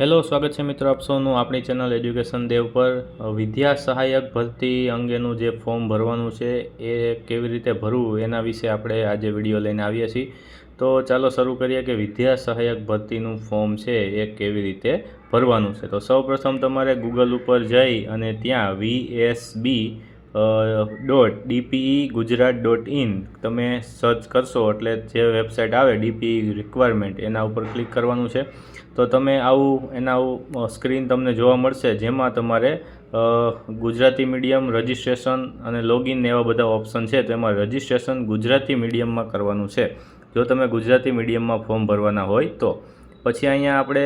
Hello, સ્વાગત છે મિત્રો આપ સૌનું આપણી ચેનલ એજ્યુકેશન દેવ પર. વિદ્યા સહાયક ભરતી અંગેનું જે ફોર્મ ભરવાનું છે એ કેવી રીતે ભરવું એના વિશે આપણે આજે વીડિયો લઈને આવીએ છીએ. તો ચાલો શરૂ કરીએ કે વિદ્યા સહાયક ભરતીનું ફોર્મ છે એ કેવી રીતે ભરવાનું છે. તો સૌપ્રથમ તમારે ગૂગલ ઉપર જઈ અને ત્યાં VSB dot DPE Gujarat dot in તમે સર્ચ કરશો એટલે જે વેબસાઇટ આવે ડીપીઈ રિક્વાયરમેન્ટ એના ઉપર ક્લિક કરવાનું છે. તો તમે આવું, એના સ્ક્રીન તમને જોવા મળશે, જેમાં તમારે ગુજરાતી મીડિયમ રજિસ્ટ્રેશન અને લોગિન એવા બધા ઓપ્શન છે, તો એમાં રજિસ્ટ્રેશન ગુજરાતી મીડિયમમાં કરવાનું છે. જો તમે ગુજરાતી મીડિયમમાં ફોર્મ ભરવાના હોય, તો. પછી અહીંયા આપણે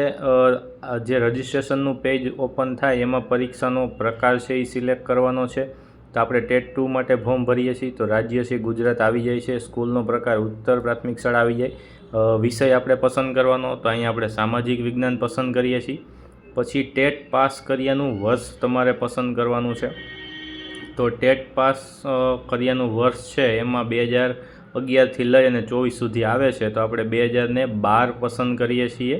જે રજિસ્ટ્રેશનનું પેજ ઓપન થાય, એમાં પરીક્ષાનો પ્રકાર છે એ સિલેક્ટ કરવાનો છે. તો આપણે ટેટ ટુ માટે ફોર્મ ભરીએ છીએ, તો રાજ્ય છે, ગુજરાત આવી જાય છે સ્કૂલનો પ્રકાર, ઉત્તર પ્રાથમિક શાળા આવી જાય. વિષય આપણે પસંદ કરવાનો તો અહીંયા આપણે સામાજિક વિજ્ઞાન પસંદ કરીએ છીએ. પછી ટેટ પાસ કર્યાનું વર્ષ તમારે પસંદ કરવાનું છે. તો ટેટ પાસ કર્યાનું વર્ષ છે, એમાં બે હજાર અગિયારથી લઈ અને ચોવીસ સુધી આવે છે. તો આપણે બે હજારને બાર પસંદ કરીએ છીએ.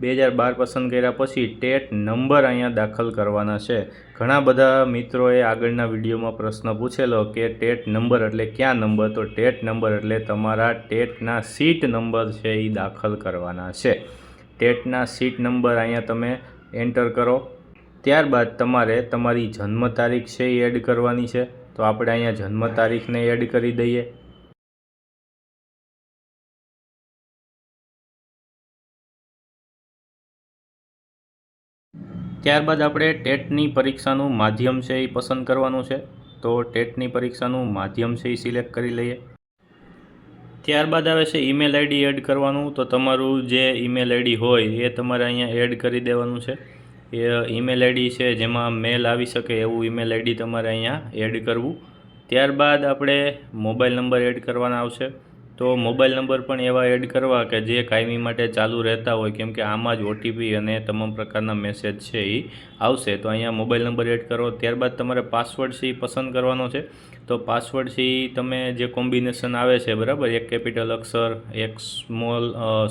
બે હજાર બાર પસંદ કર્યા પછી ટેટ નંબર અહીંયા દાખલ કરવાના છે. ઘણા બધા મિત્રોએ આગળના વિડીયોમાં પ્રશ્ન પૂછેલો કે ટેટ નંબર એટલે ક્યાં નંબર? તો ટેટ નંબર એટલે તમારા ટેટના સીટ નંબર છે એ દાખલ કરવાના છે. ટેટના સીટ નંબર અહીંયા તમે એન્ટર કરો. ત્યારબાદ તમારે તમારી જન્મ તારીખ છે એ એડ કરવાની છે. તો આપણે અહીંયા જન્મ તારીખને એડ કરી દઈએ. ત્યારબાદ આપણે ટેટની પરીક્ષાનું માધ્યમ છે એ પસંદ કરવાનું છે. તો ટેટની પરીક્ષાનું માધ્યમ છે એ સિલેક્ટ કરી લઈએ. ત્યારબાદ આવે છે ઈમેલ આઈડી એડ કરવાનું. તો તમારું જે ઈમેલ આઈડી હોય એ તમારે અહીંયા એડ કરી દેવાનું છે. એ ઈમેલ આઈડી છે જેમાં મેલ આવી શકે એવું ઈમેલ આઈડી તમારે અહીંયા એડ કરવું. ત્યારબાદ આપણે મોબાઈલ નંબર એડ કરવાના આવશે. તો મોબાઈલ નંબર પણ એવા એડ કરવા કે જે કાયમી માટે ચાલુ રહેતા હોય, કેમ કે આમાં જ ઓટીપી અને તમામ પ્રકારના મેસેજ છે એ આવશે. તો અહીંયા મોબાઈલ નંબર એડ કરો. ત્યારબાદ તમારે પાસવર્ડ છે પસંદ કરવાનો છે. તો પાસવર્ડ છે તમે જે કોમ્બિનેશન આવે છે, બરાબર? એક કેપિટલ અક્ષર, એક સ્મોલ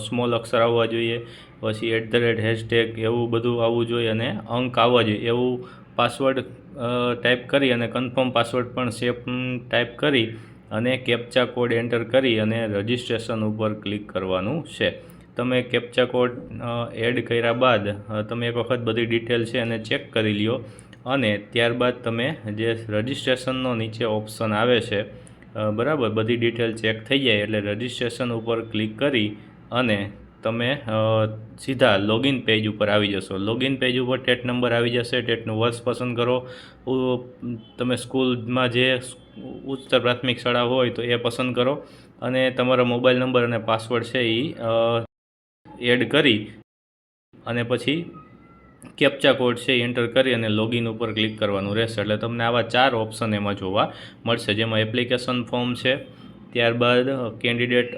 સ્મોલ અક્ષર આવવા જોઈએ, પછી એટ ધ રેટ હેશટેગ એવું બધું આવવું જોઈએ અને અંક આવવા જોઈએ. એવું પાસવર્ડ ટાઈપ કરી અને કન્ફર્મ પાસવર્ડ પણ સેફ ટાઈપ કરી અને કેપ્ચા કોડ એન્ટર કરી અને રજિસ્ટ્રેશન ઉપર ક્લિક કરવાનું છે. તમે કેપ્ચા કોડ એડ કર્યા બાદ તમે એક વખત બધી ડિટેલ છે અને ચેક કરી લ્યો અને ત્યારબાદ તમે જે રજિસ્ટ્રેશનનો નીચે ઓપ્શન આવે છે બરાબર બધી ડિટેલ ચેક થઈ જાય એટલે રજિસ્ટ્રેશન ઉપર ક્લિક કરી અને તમે સીધા લોગિન પેજ ઉપર આવી જશો. લોગિન પેજ ઉપર ટેટ નંબર આવી જશે. ટેટનું વર્ષ પસંદ કરો. તમે સ્કૂલમાં જે ઉચ્ચતર પ્રાથમિક શાળા હોય તો એ પસંદ કરો. અને તમારો મોબાઈલ નંબર અને પાસવર્ડ છે એ એડ કરી અને પછી કેપ્ચા કોડ છે એ એન્ટર કરી અને લોગિન ઉપર ક્લિક કરવાનું રહેશે. એટલે તમને આવા ચાર ઓપ્શન એમાં જોવા મળશે. જેમાં એપ્લિકેશન ફોર્મ છે, ત્યારબાદ કેન્ડિડેટ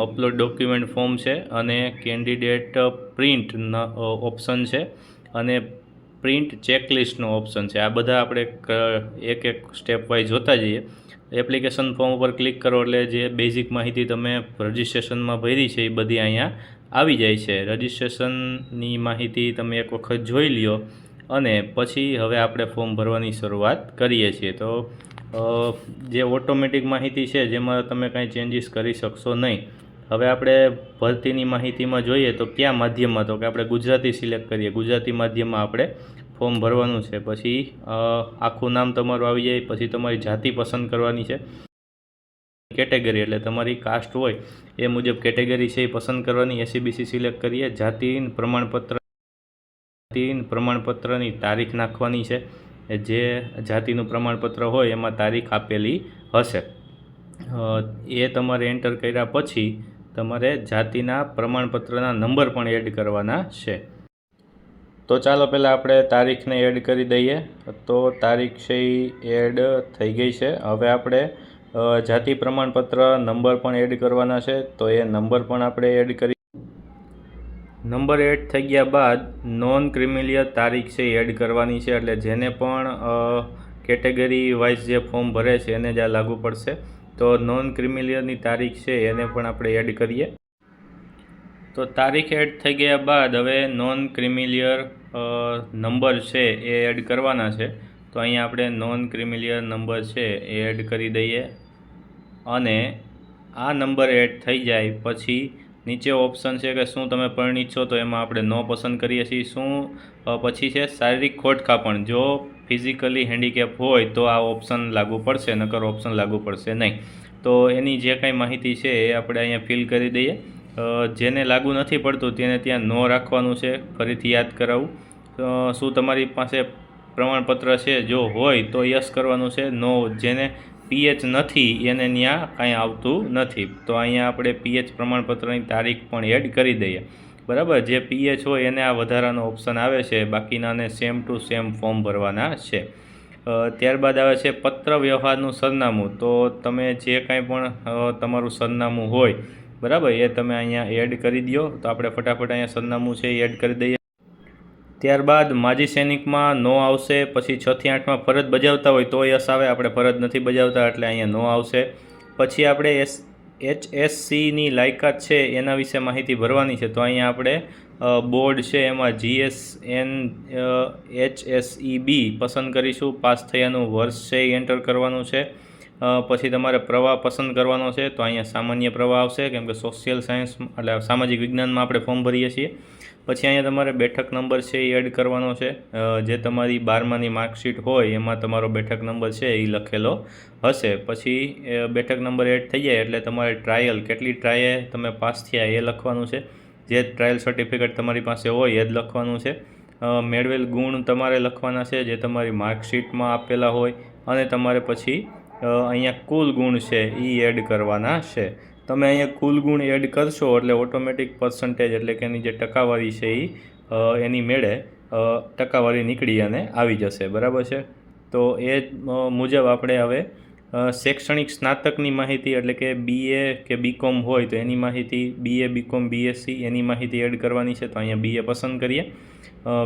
અપલોડ ડોક્યુમેન્ટ ફોર્મ છે અને કેન્ડિડેટ પ્રિન્ટ ઓપ્શન છે અને પ્રિન્ટ ચેકલિસ્ટનો ઓપ્શન છે. આ બધા આપણે એક એક સ્ટેપ વાઇઝ જોતા જઈએ. એપ્લિકેશન ફોર્મ ઉપર ક્લિક કરો એટલે જે બેઝિક માહિતી તમે રજિસ્ટ્રેશનમાં ભરી છે એ બધી અહીંયા આવી જાય છે. રજિસ્ટ્રેશનની માહિતી તમે એક વખત જોઈ લ્યો અને પછી હવે આપણે ફોર્મ ભરવાની શરૂઆત કરીએ છીએ. તો જે ઓટોમેટિક માહિતી છે જેમાં તમે કાંઈ ચેન્જીસ કરી શકશો નહીં. હવે આપણે ભરતીની માહિતીમાં જોઈએ તો કયા માધ્યમમાં? તો કે આપણે ગુજરાતી સિલેક્ટ કરીએ. ગુજરાતી માધ્યમમાં આપણે ફોર્મ ભરવાનું છે. પછી આખું નામ તમારું આવી જાય, પછી તમારી જાતિ પસંદ કરવાની છે. કેટેગરી એટલે તમારી કાસ્ટ હોય, એ મુજબ કેટેગરી છે એ પસંદ કરવાની. એસીબીસી સિલેક્ટ કરીએ. જાતિ પ્રમાણપત્ર જાતિ પ્રમાણપત્રની તારીખ નાખવાની છે. જે જાતિનું પ્રમાણપત્ર હોય એમાં તારીખ આપેલી હશે. એ તમારે એન્ટર કર્યા પછી તમારે જાતિના પ્રમાણપત્રના નંબર પણ એડ કરવાના છે. તો ચાલો પહેલાં આપણે તારીખને એડ કરી દઈએ. તો તારીખ છે એડ થઈ ગઈ છે. હવે આપણે જાતિ પ્રમાણપત્ર નંબર પણ એડ કરવાના છે. તો એ નંબર પણ આપણે એડ કરી. નંબર એડ થઈ ગયા બાદ નોન ક્રિમિલિયર તારીખ છે એડ કરવાની છે. એટલે જેને પણ કેટેગરી વાઇઝ જે ફોર્મ ભરે છે એને જ આ લાગુ પડશે. તો નોન ક્રિમિલિયરની તારીખ છે, એને પણ આપણે એડ કરીએ. તો તારીખ એડ થઈ ગયા બાદ હવે નોન ક્રિમિલિયર નંબર છે, એ એડ કરવાના છે. તો અહીંયા આપણે નોન ક્રિમિલિયર નંબર છે, એ એડ કરી દઈએ. અને આ નંબર એડ થઈ જાય પછી નીચે ઓપ્શન છે કે શું તમે પરિણિત છો, તો એમાં આપણે નો પસંદ કરીએ છીએ. શું પછી છે, શારીરિક ખોટખાપણ જો ફિઝિકલી હેન્ડીકેપ હોય તો આ ઓપ્શન લાગુ પડશે, નકર ઓપ્શન લાગુ પડશે નહીં. તો એની જે કાંઈ માહિતી છે એ આપણે અહીંયા ફિલ કરી દઈએ. જેને લાગુ નથી પડતું તેને ત્યાં નો રાખવાનું છે. ફરીથી યાદ કરાવું. શું તમારી પાસે પ્રમાણપત્ર છે? જો હોય તો યસ કરવાનું છે. નો જેને પીએચ નથી એને ત્યાં કાંઈ આવતું નથી. તો અહીંયા આપણે પીએચ પ્રમાણપત્રની તારીખ પણ એડ કરી દઈએ. બરાબર? જે પીએચ હોય એને આ વધારાનો ઓપ્શન આવે છે. બાકીનાને સેમ ટુ સેમ ફોર્મ ભરવાના છે. ત્યારબાદ આવે છે પત્ર વ્યવહારનું સરનામું. તો તમે જે કાંઈ પણ તમારું સરનામું હોય, બરાબર, એ તમે અહીંયા એડ કરી દો તો આપણે ફટાફટ અહીંયા સરનામું છે એ એડ કરી દઈએ. ત્યારબાદ માજી સૈનિકમાં નો આવશે, પછી છથી આઠમાં ફરજ બજાવતા હોય તો યસ આવે. આપણે ફરજ નથી બજાવતા એટલે અહીંયા નો આવશે. પછી આપણે એસ એચ એસસીની લાયકાત છે એના વિશે માહિતી ભરવાની છે. તો અહીંયા આપણે બોર્ડ છે એમાં GS N H S E B પસંદ કરીશું. પાસ થયાનું વર્ષ છે એ એન્ટર કરવાનું છે. પછી તમારે પ્રવાહ પસંદ કરવાનો છે. તો અહીંયા સામાન્ય પ્રવાહ આવશે, કેમ કે સોશિયલ સાયન્સ, એટલે સામાજિક વિજ્ઞાનમાં આપણે ફોર્મ ભરીએ છીએ. પછી અહીંયા તમારે બેઠક નંબર છે એ એડ કરવાનો છે. જે તમારી બારમાની માર્કશીટ હોય એમાં તમારો બેઠક નંબર છે એ લખેલો હશે. પછી બેઠક નંબર એડ થઈ જાય એટલે તમારે ટ્રાયલ કેટલી ટ્રાયે તમે પાસ થયા એ લખવાનું છે. જે ટ્રાયલ સર્ટિફિકેટ તમારી પાસે હોય એ જ લખવાનું છે. મેળવેલ ગુણ તમારે લખવાના છે જે તમારી માર્કશીટમાં આપેલા હોય અને તમારે પછી અહીંયા કુલ ગુણ છે એ એડ કરવાના છે. તમે અહીંયા કુલ ગુણ એડ કરશો એટલે ઓટોમેટિક પર્સન્ટેજ એટલે કે એની જે ટકાવારી છે એ એની મેળે ટકાવારી નીકળી અને આવી જશે. બરાબર છે? તો એ મુજબ આપણે હવે શૈક્ષણિક સ્નાતકની માહિતી એટલે કે બીએ કે બીકોમ હોય તો એની માહિતી બીએ બીકોમ બીએસસી એની માહિતી એડ કરવાની છે તો અહીંયા બીએ પસંદ કરીએ.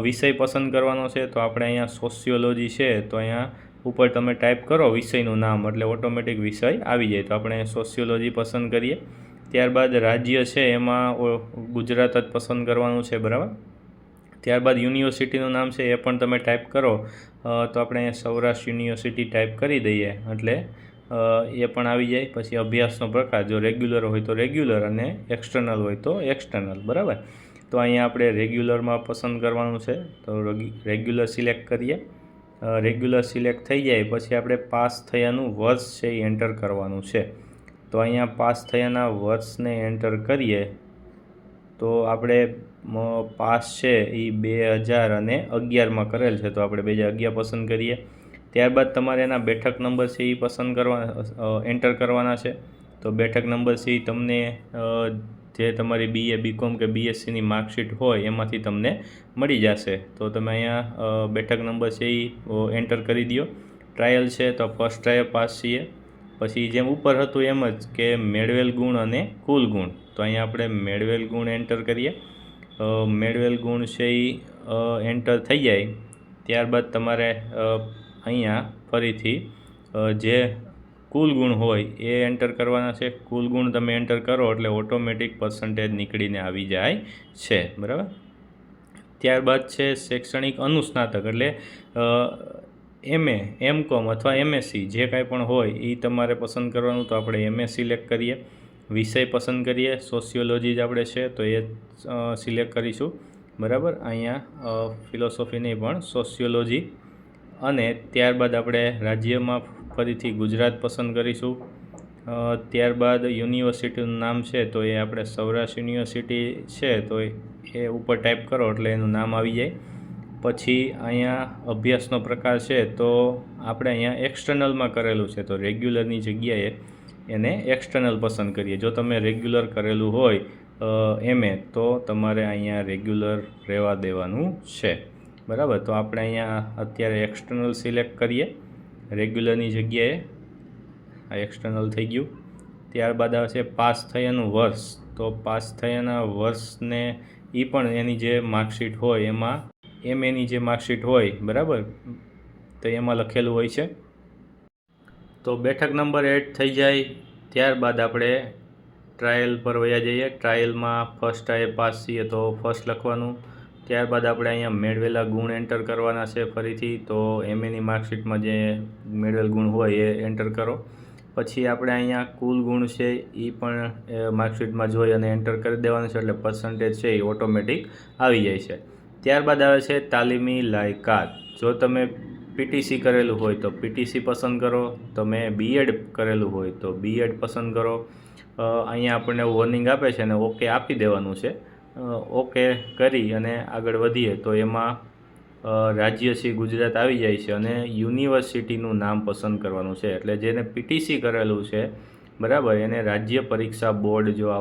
વિષય પસંદ કરવાનો છે તો આપણે અહીંયા સોશિયોલોજી છે તો અહીંયા ઉપર તમે ટાઈપ કરો વિષયનું નામ, એટલે ઓટોમેટિક વિષય આવી જાય. તો આપણે સોશિયોલોજી પસંદ કરીએ. ત્યારબાદ રાજ્ય છે, એમાં ગુજરાત જ પસંદ કરવાનું છે, બરાબર? ત્યારબાદ યુનિવર્સિટીનું નામ છે, એ પણ તમે ટાઈપ કરો. તો આપણે સૌરાષ્ટ્ર યુનિવર્સિટી ટાઈપ કરી દઈએ. એટલે એ પણ આવી જાય. પછી અભ્યાસનો પ્રકાર, જો રેગ્યુલર હોય તો રેગ્યુલર અને એક્સટર્નલ હોય તો એક્સટર્નલ બરાબર? તો અહીંયા આપણે રેગ્યુલરમાં પસંદ કરવાનું છે. તો રેગ્યુલર સિલેક્ટ કરીએ. રેગ્યુલર સિલેક્ટ થઈ જાય, પછી આપણે પાસ થયાનું વર્ષ છે એ એન્ટર કરવાનું છે. તો અહીંયા પાસ થયાના વર્ષને એન્ટર કરીએ, તો આપણે પાસ છે એ બે હજાર અને અગિયારમાં કરેલ છે. તો આપણે બે હજાર અગિયાર પસંદ કરીએ. ત્યારબાદ તમારે એના બેઠક નંબર છે એ પસંદ કરવા એન્ટર કરવાના છે. તો બેઠક નંબર છે તમને જે તમારી બીએ બીકોમ કે બીએસસીની માર્કશીટ હોય, એમાંથી તમને મળી જશે. તો તમે અહીંયા બેઠક નંબર છે એ એન્ટર કરી દો ટ્રાયલ છે તો ફર્સ્ટ ટ્રાયલ પાસ છીએ. પછી જેમ ઉપર હતું એમ જ કે મેળવેલ ગુણ અને કુલ ગુણ. તો અહીંયા આપણે મેળવેલ ગુણ એન્ટર કરીએ. મેળવેલ ગુણ છે એ એન્ટર થઈ જાય. ત્યારબાદ તમારે અહીંયા ફરીથી જે કુલ ગુણ હોય એ એન્ટર કરવાના છે. કુલ ગુણ તમે એન્ટર કરો એટલે ઓટોમેટિક પર્સન્ટેજ નીકળીને આવી જાય છે. બરાબર? ત્યારબાદ છે શૈક્ષણિક અનુસ્નાતક એટલે એમએ એમ કોમ અથવા એમએસસી જે કાંઈ પણ હોય એ તમારે પસંદ કરવાનું તો આપણે એમએ સિલેક્ટ કરીએ. વિષય પસંદ કરીએ. સોશિયોલોજી જ આપણે છે તો એ સિલેક્ટ કરીશું. બરાબર? અહીંયા ફિલોસોફી નહીં પણ સોશિયોલોજી અને ત્યારબાદ આપણે રાજ્યમાં ફરીથી ગુજરાત પસંદ કરીશું. ત્યારબાદ યુનિવર્સિટીનું નામ છે, તો એ આપણે સૌરાષ્ટ્ર યુનિવર્સિટી છે, તો એ ઉપર ટાઈપ કરો એટલે એનું નામ આવી જાય. પછી અહીંયા અભ્યાસનો પ્રકાર છે, તો આપણે અહીંયા એક્સટર્નલમાં કરેલું છે, તો રેગ્યુલરની જગ્યાએ એને એક્સટર્નલ પસંદ કરીએ. જો તમે રેગ્યુલર કરેલું હોય એમએ, તો તમારે અહીંયા રેગ્યુલર રહેવા દેવાનું છે. બરાબર? તો આપણે અહીંયા અત્યારે એક્સટર્નલ સિલેક્ટ કરીએ. રેગ્યુલરની જગ્યાએ આ એક્સટર્નલ થઈ ગયું. ત્યારબાદ આવે છે પાસ થયાનું વર્ષ. તો પાસ થયાના વર્ષને એ પણ એની જે માર્કશીટ હોય એમાં, એમ એની જે માર્કશીટ હોય, બરાબર? તો એમાં લખેલું હોય છે. તો બેઠક નંબર એડ થઈ જાય. ત્યારબાદ આપણે ટ્રાયલ પર વયા જઈએ. ટ્રાયલમાં ફર્સ્ટ આએ પાસ છીએ તો ફર્સ્ટ લખવાનું. ત્યારબાદ આપણે અહીંયા મેળવેલા ગુણ એન્ટર કરવાના છે ફરીથી, તો એમએની માર્કશીટમાં જે મેળવેલ ગુણ હોય એ એન્ટર કરો. પછી આપણે અહીંયા કુલ ગુણ છે એ પણ માર્કશીટમાં જોઈ અને એન્ટર કરી દેવાનું છે, એટલે પર્સન્ટેજ છે એ ઓટોમેટિક આવી જાય છે. ત્યારબાદ આવે છે તાલીમી લાયકાત. જો તમે પીટીસી કરેલું હોય તો પીટીસી પસંદ કરો. તમે બીએડ કરેલું હોય તો બીએડ પસંદ કરો. અહીંયા આપણને વોર્નિંગ આપે છે અને ઓકે આપી દેવાનું છે. ઓકે કરી અને આગળ વધીએ તો એમાં રાજ્ય શ્રી ગુજરાત આવી જાય છે અને યુનિવર્સિટીનું નામ પસંદ કરવાનું છે. એટલે જેને પીટીસી કરેલું છે, બરાબર, એને રાજ્ય પરીક્ષા બોર્ડ જો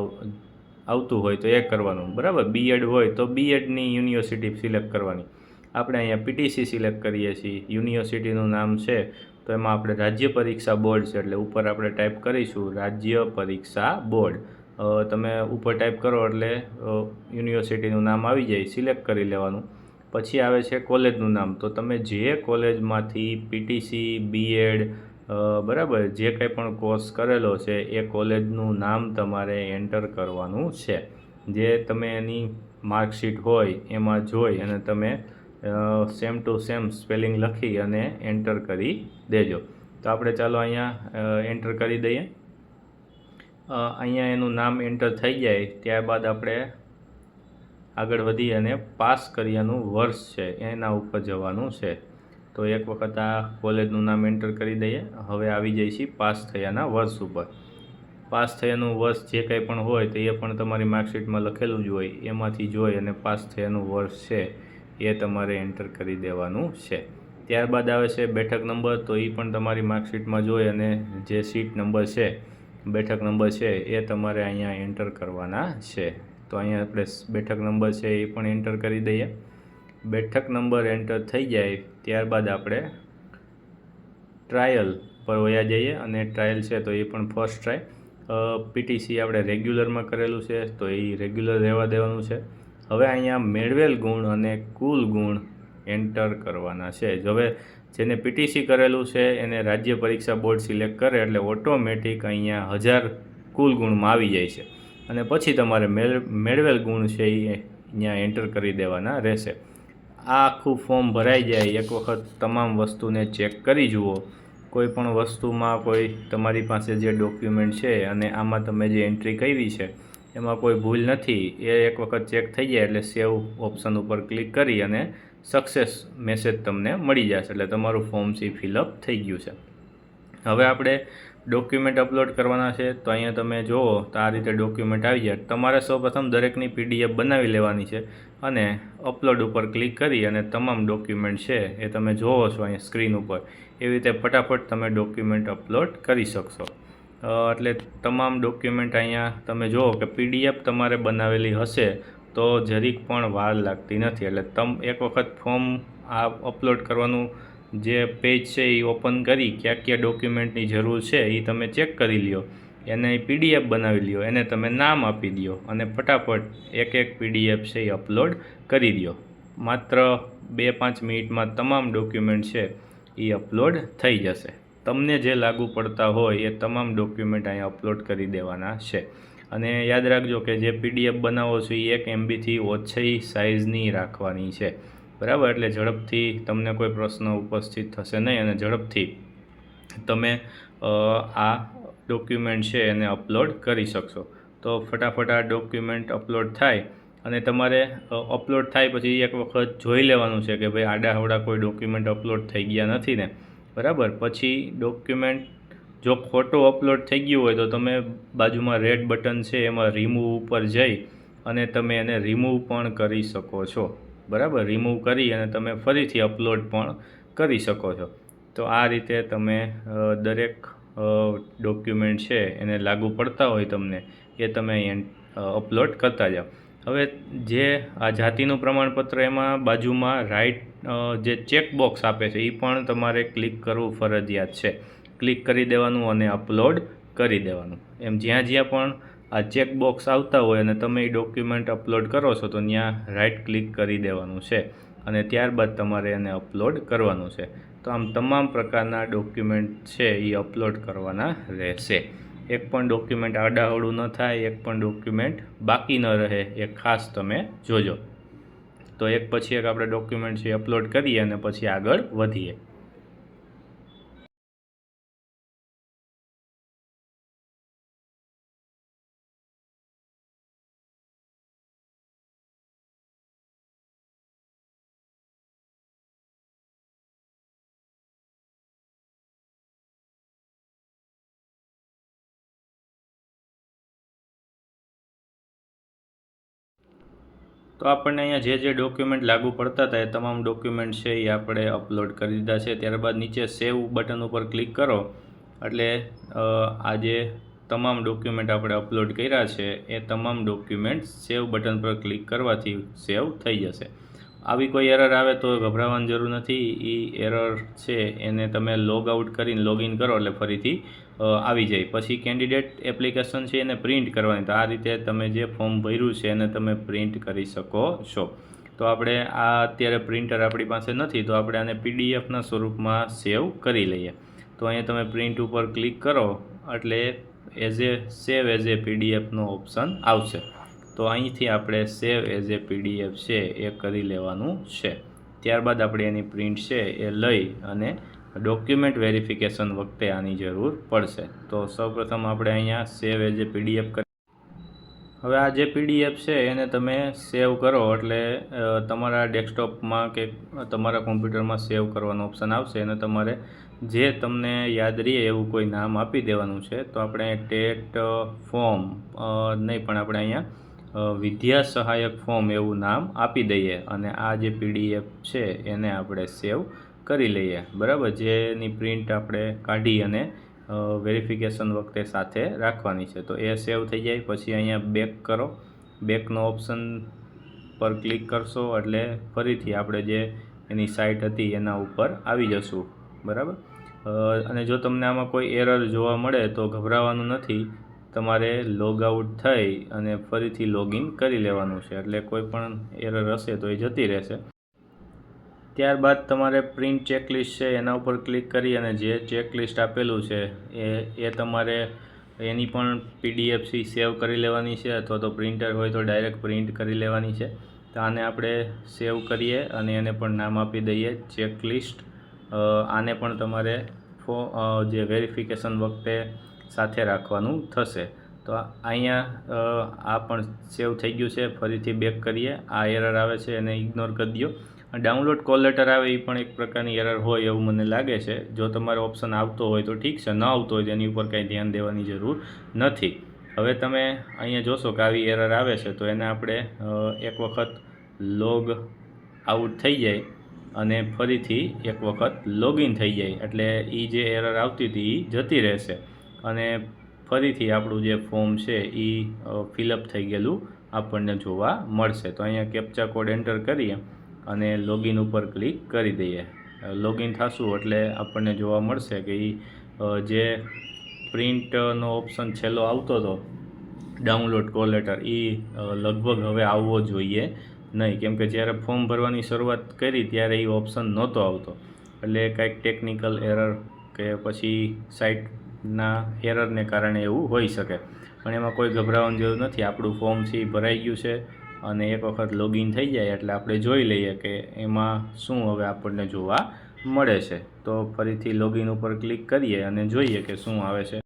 આવતું હોય તો એ કરવાનું. બરાબર બીએડ હોય તો બીએડની યુનિવર્સિટી સિલેક્ટ કરવાની. આપણે અહીંયા પીટીસી સિલેક્ટ કરીએ છીએ, યુનિવર્સિટીનું નામ છે, તો એમાં આપણે રાજ્ય પરીક્ષા બોર્ડ છે, એટલે ઉપર આપણે ટાઈપ કરીશું રાજ્ય પરીક્ષા બોર્ડ. તમે ઉપર ટાઈપ કરો એટલે યુનિવર્સિટીનું નામ આવી જાય સિલેક્ટ કરી લેવાનું. પછી આવે છે કોલેજનું નામ. તો તમે જે કોલેજમાંથી પીટીસી બીએડ બરાબર, જે કંઈ પણ કોર્સ કરેલો છે, એ કોલેજનું નામ તમારે એન્ટર કરવાનું છે. જે તમે એની માર્કશીટ હોય, એમાં જોઈ અને તમે સેમ ટુ સેમ સ્પેલિંગ લખી અને એન્ટર કરી દેજો. તો આપણે ચાલો અહીંયા એન્ટર કરી દઈએ. અહીંયા એનું નામ એન્ટર થઈ જાય, ત્યારબાદ આપણે આગળ વધી અને પાસ કર્યાનું વર્ષ છે, એના ઉપર જવાનું છે. તો એક વખત આ કોલેજનું નામ એન્ટર કરી દઈએ, હવે આવી જઈશી પાસ થયાના વર્ષ ઉપર. પાસ થયાનું વર્ષ જે કંઈ પણ હોય તો એ પણ તમારી માર્કશીટમાં લખેલું જ હોય, એમાંથી જોઈ અને પાસ થયાનું વર્ષ છે એ તમારે એન્ટર કરી દેવાનું છે. ત્યારબાદ આવે છે બેઠક નંબર, તો એ પણ તમારી માર્કશીટમાં જોઈ અને જે સીટ નંબર છે બેઠક નંબર છે એ તમારે અહીંયા એન્ટર કરવાના છે. તો અહીંયા આપણે બેઠક નંબર છે એ પણ એન્ટર કરી દઈએ. બેઠક નંબર એન્ટર થઈ જાય ત્યારબાદ આપણે ટ્રાયલ પર વયા જઈએ અને ટ્રાયલ છે તો એ પણ ફર્સ્ટ ટ્રાય પીટીસી આપણે રેગ્યુલરમાં કરેલું છે તો એ રેગ્યુલર રહેવા દેવાનું છે. હવે અહીંયા મેળવેલ ગુણ અને કુલ ગુણ એન્ટર કરવાના છે. હવે જેને પીટીસી કરેલું છે, એને રાજ્ય પરીક્ષા બોર્ડ સિલેક્ટ કરે એટલે ઓટોમેટિક અહીંયા હજાર કુલ ગુણમાં આવી જાય છે. અને પછી તમારે મેળ, મેળવેલ ગુણ છે એ અહીંયા એન્ટર કરી દેવાના રહેશે. આ આખું ફોર્મ ભરાઈ જાય, એક વખત તમામ વસ્તુને ચેક કરી જુઓ. કોઈ પણ વસ્તુમાં કોઈ તમારી પાસે જે ડોક્યુમેન્ટ છે અને આમાં તમે જે એન્ટ્રી કરી છે, એમાં કોઈ ભૂલ નથી. એ એક વખત ચેક થઈ જાય એટલે સેવ ઓપ્શન ઉપર ક્લિક કરી અને સક્સેસ મેસેજ તમને મળી જશે. એટલે તમારું ફોર્મ સી ફિલઅપ થઈ ગયું છે. હવે આપણે ડોક્યુમેન્ટ અપલોડ કરવાના છે. તો અહીંયા તમે જુઓ, તો આ રીતે ડોક્યુમેન્ટ આવી જાય. તમારે સૌપ્રથમ દરેકની પીડીએફ બનાવી લેવાની છે અને અપલોડ ઉપર ક્લિક કરી અને તમામ ડોક્યુમેન્ટ છે એ તમે જુઓ છો અહીંયા સ્ક્રીન ઉપર. એવી રીતે ફટાફટ તમે ડોક્યુમેન્ટ અપલોડ કરી શકશો. એટલે તમામ ડોક્યુમેન્ટ અહીંયા તમે જુઓ કે પીડીએફ તમારે બનાવેલી હશે. તો જરીક પણ વાર લાગતી નથી. એટલે તમ એક વખત ફોર્મ આ અપલોડ કરવાનું જે પેજ છે એ ઓપન કરી, કયા કયા ડોક્યુમેન્ટની જરૂર છે એ તમે ચેક કરી લ્યો. એને પીડીએફ બનાવી લ્યો. એને તમે નામ આપી દો અને ફટાફટ એક એક પીડીએફ છે એ અપલોડ કરી દો માત્ર બે પાંચ મિનિટમાં તમામ ડોક્યુમેન્ટ છે એ અપલોડ થઈ જશે. તમને જે લાગુ પડતા હોય એ તમામ ડોક્યુમેન્ટ અહીંયા અપલોડ કરી દેવાના છે. અને યાદ રાખજો કે જે પીડીએફ બનાવો છો એ એક એમબીથી ઓછી સાઇઝની રાખવાની છે. બરાબર? એટલે ઝડપથી તમને કોઈ પ્રશ્ન ઉપસ્થિત થશે નહીં અને ઝડપથી તમે આ ડોક્યુમેન્ટ છે એને અપલોડ કરી શકશો. તો ફટાફટ આ ડોક્યુમેન્ટ અપલોડ થાય અને તમારે અપલોડ થાય પછી એક વખત જોઈ લેવાનું છે કે ભાઈ આડાહવડા કોઈ ડોક્યુમેન્ટ અપલોડ થઈ ગયા નથી ને. બરાબર? પછી ડોક્યુમેન્ટ જો ફોટો અપલોડ થઈ ગયો હોય તો તમે બાજુમાં રેડ બટન છે એમાં રિમૂવ ઉપર જઈ અને તમે એને રિમૂવ પણ કરી શકો છો. બરાબર? રિમૂવ કરી અને તમે ફરીથી અપલોડ પણ કરી શકો છો. તો આ રીતે તમે દરેક ડોક્યુમેન્ટ છે એને લાગુ પડતા હોય તમને એ તમે અપલોડ કરતા જાઓ. હવે જે આ જાતિનું પ્રમાણપત્ર એમાં બાજુમાં રાઈટ જે ચેક બોક્સ આપે છે એ પણ તમારે ક્લિક કરવું ફરજિયાત છે. ક્લિક કરી દેવાનું અને અપલોડ કરી દેવાનું. એમ જ્યાં જ્યાં પણ આ ચેક બોક્સ આવતા હોય અને તમે એ ડોક્યુમેન્ટ અપલોડ કરો છો, તો ત્યાં રાઇટ ક્લિક કરી દેવાનું છે અને ત્યારબાદ તમારે એને અપલોડ કરવાનું છે. તો આમ તમામ પ્રકારના ડોક્યુમેન્ટ છે એ અપલોડ કરવાના રહેશે. એક પણ ડોક્યુમેન્ટ આડાહળું ન થાય, એક પણ ડોક્યુમેન્ટ બાકી ન રહે, એ ખાસ તમે જોજો. તો એક પછી એક આપણે ડોક્યુમેન્ટ છે અપલોડ કરીએ અને પછી આગળ વધીએ. તો આપણને અહીંયા જે જે ડોક્યુમેન્ટ લાગુ પડતા હતા એ તમામ ડોક્યુમેન્ટ છે એ આપણે અપલોડ કરી દીધા છે. ત્યારબાદ નીચે સેવ બટન ઉપર ક્લિક કરો. એટલે આ જે તમામ ડોક્યુમેન્ટ આપણે અપલોડ કર્યા છે, એ તમામ ડોક્યુમેન્ટ સેવ બટન પર ક્લિક કરવાથી સેવ થઈ જશે. આવી કોઈ એરર આવે તો ગભરાવાની જરૂર નથી. એ એરર છે, એને તમે લોગ આઉટ કરીને લોગિન કરો એટલે ફરીથી આવી જાય. પછી કેન્ડિડેટ એપ્લિકેશન છે એને પ્રિન્ટ કરવાની. તો આ રીતે તમે જે ફોર્મ ભર્યું છે એને તમે પ્રિન્ટ કરી શકો છો. તો આપણે આ અત્યારે પ્રિન્ટર આપણી પાસે નથી, તો આપણે આને પીડીએફના સ્વરૂપમાં સેવ કરી લઈએ. તો અહીંયા તમે પ્રિન્ટ ઉપર ક્લિક કરો એટલે as a save as a પીડીએફનો option આવશે. તો અહીંથી આપણે સેવ એઝ એ પીડીએફ છે, એ કરી લેવાનું છે. ત્યારબાદ આપણે એની પ્રિન્ટ છે, એ લઈ અને ડોક્યુમેન્ટ વેરિફિકેશન વખતે આની જરૂર પડશે. તો સૌપ્રથમ આપણે અહીંયા સેવ એઝ એ પીડીએફ કરી હવે આ જે પીડીએફ છે, એને તમે સેવ કરો એટલે તમારા ડેસ્કટોપમાં કે તમારા કોમ્પ્યુટરમાં સેવ કરવાનો ઓપ્શન આવશે. અને તમારે જે તમને યાદ રહીએ એવું કોઈ નામ આપી દેવાનું છે, તો આપણે ટેટ ફોર્મ નહીં પણ આપણે અહીંયા વિદ્યા સહાયક ફોર્મ એવું નામ આપી દઈએ અને આ જે પીડીએફ છે એને આપણે સેવ કરી લઈએ. બરાબર? જેની પ્રિન્ટ આપણે કાઢી અને વેરિફિકેશન વખતે સાથે રાખવાની છે. તો એ સેવ થઈ જાય. પછી અહીંયા બેક કરો. બેકનો ઓપ્શન પર ક્લિક કરશો એટલે ફરીથી આપણે જે એની સાઇટ હતી એના ઉપર આવી જશું. બરાબર? અને જો તમને આમાં કોઈ એરર જોવા મળે તો ગભરાવાનું નથી. તમારે લોગ આઉટ થઈ અને ફરીથી લોગિન કરી લેવાનું છે. એટલે કોઈ પણ એરર હશે તો એ જતી રહેશે. ત્યારબાદ તમારે પ્રિન્ટ ચેકલિસ્ટ છે, એના ઉપર ક્લિક કરી અને જે ચેકલિસ્ટ આપેલું છે, એ એ તમારે એની પણ પીડીએફસી સેવ કરી લેવાની છે અથવા તો પ્રિન્ટર હોય તો ડાયરેક્ટ પ્રિન્ટ કરી લેવાની છે. તો આને આપણે સેવ કરીએ અને એને પણ નામ આપી દઈએ ચેકલિસ્ટ આને પણ તમારે ફો જે વેરિફિકેશન વખતે સાથે રાખવાનું થશે. તો અહીંયા આ પણ સેવ થઈ ગયું છે. ફરીથી બેક કરીએ. આ એરર આવે છે, એને ઇગ્નોર કરી દો ડાઉનલોડ કોલ લેટર આવે એ પણ એક પ્રકારની એરર હોય એવું મને લાગે છે. જો તમારો ઓપ્શન આવતો હોય તો ઠીક છે. ન આવતો હોય તેની ઉપર કાંઈ ધ્યાન દેવાની જરૂર નથી. હવે તમે અહીંયા જોશો કે આવી એરર આવે છે, તો એને આપણે એક વખત લોગ આઉટ થઈ જાય અને ફરીથી એક વખત લોગિન થઈ જાય. એટલે એ જે એરર આવતી હતી એ જતી રહેશે. અને ફરીથી આપણું જે ફોર્મ છે એ ફિલઅપ થઈ ગયેલું આપણને જોવા મળશે. તો અહીંયા કેપ્ચા કોડ એન્ટર કરીએ અને લોગિન ઉપર ક્લિક કરી દઈએ. લોગિન થશું એટલે આપણને જોવા મળશે કે એ જે પ્રિન્ટનો ઓપ્શન છેલ્લો આવતો હતો ડાઉનલોડ કોલ લેટર એ લગભગ હવે આવવો જોઈએ નહીં. કેમ કે જ્યારે ફોર્મ ભરવાની શરૂઆત કરી ત્યારે એ ઓપ્શન નહોતો આવતો. એટલે કાંઈક ટેકનિકલ એરર કે પછી સાઇટના એરરને કારણે એવું હોઈ શકે. પણ એમાં કોઈ ગભરાવાની જરૂર નથી. આપણું ફોર્મ છે ભરાઈ ગયું છે અને એક વખત લોગિન થઈ જાય એટલે આપણે જોઈ લઈએ કે એમાં શું હવે આપણને જોવા મળે છે. તો ફરીથી લોગિન ઉપર ક્લિક કરીએ અને જોઈએ કે શું આવે છે.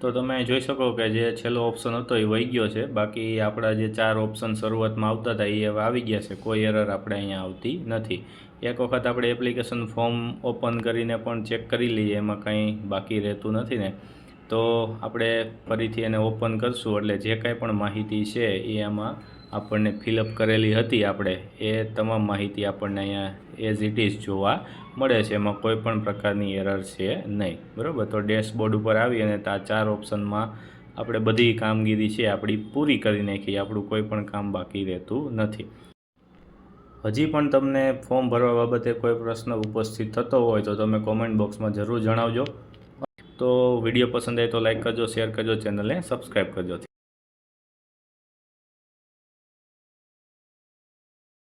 તો તમે જોઈ શકો કે જે છેલ્લો ઓપ્શન હતો એ વહી ગયો છે. બાકી આપણા જે ચાર ઓપ્શન શરૂઆતમાં આવતા હતા એ હવે આવી ગયા છે. કોઈ એરર આપણે અહીંયા આવતી નથી. એક વખત આપણે એપ્લિકેશન ફોર્મ ઓપન કરીને પણ ચેક કરી લઈએ, એમાં કંઈ બાકી રહેતું નથી ને, તો આપણે ફરીથી એને ઓપન કરશું. એટલે જે કાંઈ પણ માહિતી છે એ આમાં આપણને ફિલઅપ કરેલી હતી આપણે, એ તમામ માહિતી આપણને અહીંયા એઝ ઇટ ઇઝ જોવા મળે છે. એમાં કોઈ પણ પ્રકારની એરર છે નહીં. બરાબર? તો ડેશબોર્ડ ઉપર આવી અને આ ચાર ઓપ્શનમાં આપણે બધી કામગીરી છે આપણી પૂરી કરી નાખી. આપણું કોઈ પણ કામ બાકી રહેતું નથી. હજી પણ તમને ફોર્મ ભરવા બાબતે કોઈ પ્રશ્ન ઉપસ્થિત થતો હોય તો તમે કોમેન્ટ બોક્સમાં જરૂર જણાવજો. તો વીડિયો પસંદ આવે તો લાઇક કરજો શેર કરજો ચેનલને સબસ્ક્રાઈબ કરજો.